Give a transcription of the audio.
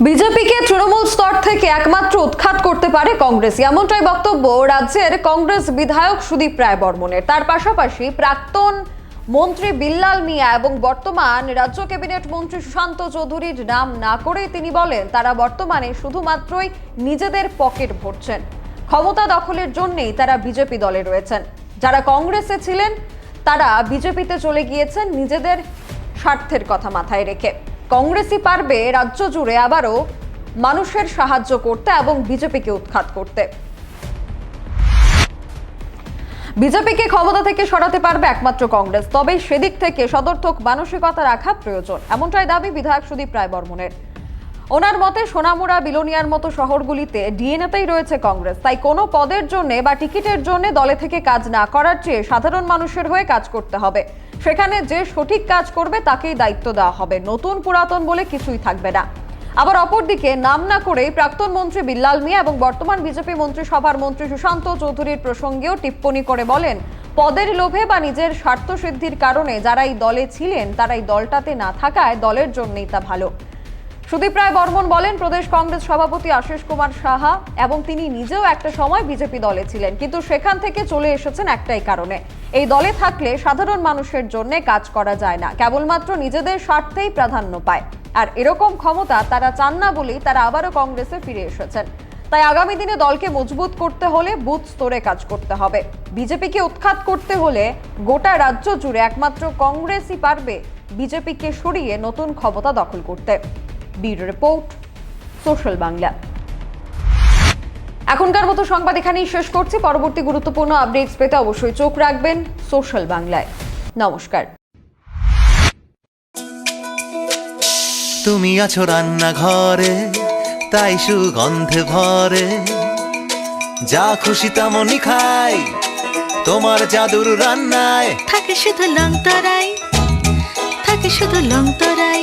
বিজেপিকে তৃণমূল স্তর থেকে একমাত্র উৎখাত করতে পারে কংগ্রেস। এমনটাই বক্তব্য রাজ্যের কংগ্রেস বিধায়ক সুদীপ রায় বর্মনের। তার পাশাপাশি প্রাক্তন মন্ত্রী বিল্লাল মিয়া এবং বর্তমান রাজ্য ক্যাবিনেট মন্ত্রী সুশান্ত চৌধুরীর নাম না করেই তিনি বলেন, তারা বর্তমানে শুধুমাত্রই নিজেদের পকেট ভরছেন। ক্ষমতা দখলের জন্যেই তারা বিজেপি দলে রয়েছেন। যারা কংগ্রেসে ছিলেন, তারা বিজেপিতে চলে গিয়েছেন নিজেদের স্বার্থের কথা মাথায় রেখে। কংগ্রেসই পারবে রাজ্য জুড়ে আবারও মানুষের সাহায্য করতে এবং বিজেপিকে উৎখাত করতে। বিজেপিকে ক্ষমতা থেকে সরাতে পারবে একমাত্র কংগ্রেস। তবে সেদিক থেকে সদর্থক মানসিকতা রাখা প্রয়োজন, এমনটাই দাবি বিধায়ক সুদীপ রায় বর্মনের। ওনার মতে সোনামুড়া বিলোনিয়ার মতো শহরগুলিতে ডিএনএতেই রয়েছে কংগ্রেস। তাই কোনো পদের জন্য বা টিকিটের জন্য দলে থেকে কাজ না করার চেয়ে সাধারণ মানুষের হয়ে কাজ করতে হবে। সেখানে যে সঠিক কাজ করবে তাকেই দায়িত্ব দেওয়া হবে। নতুন পুরাতন বলে কিছুই থাকবে না। আবার অপরদিকে নাম না করেই প্রাক্তন মন্ত্রী বিল্লাল মিয়া এবং বর্তমান বিজেপি মন্ত্রিসভার মন্ত্রী সুশান্ত চৌধুরীর প্রসঙ্গেও টিপ্পণী করে বলেন, পদের লোভে বা নিজের স্বার্থ সিদ্ধির কারণে যারা এই দলে ছিলেন, তারা এই দলটাতে না থাকায় দলের জন্যই তা ভালো। সুদীপ রায় বর্মন বলেন, প্রদেশ কংগ্রেস সভাপতি আশিস কুমার সাহা এবং তিনি নিজেও একটা সময় বিজেপি দলে ছিলেন, কিন্তু সেখান থেকে চলে এসেছেন একটাই কারণে। এই দলে থাকলে সাধারণ মানুষের জন্য কাজ করা যায় না, কেবলমাত্র নিজেদের স্বার্থেই প্রাধান্য পায়। আর এরকম ক্ষমতা তারা চান না বলেই তারা আবারও কংগ্রেসে ফিরে এসেছেন। তাই আগামী দিনে দলকে মজবুত করতে হলে বুথ স্তরে কাজ করতে হবে। বিজেপিকে উৎখাত করতে হলে গোটা রাজ্য জুড়ে একমাত্র কংগ্রেসই পারবে বিজেপিকে সরিয়ে নতুন ক্ষমতা দখল করতে। Bureau report social Bangla. এখনকার মতো সংবাদ এখানেই শেষ করছি। পরবর্তী গুরুত্বপূর্ণ আপডেটস পেতে অবশ্যই চোখ রাখবেন সোশ্যাল বাংলায়। নমস্কার। তুমি আছো রান্নাঘরে তাই সুগন্ধে ভরে। যা খুশি তেমনই খাই তোমার জাদুর রান্নায়। থাকে শুধু লং তরাই থাকে শুধু লং তরাই।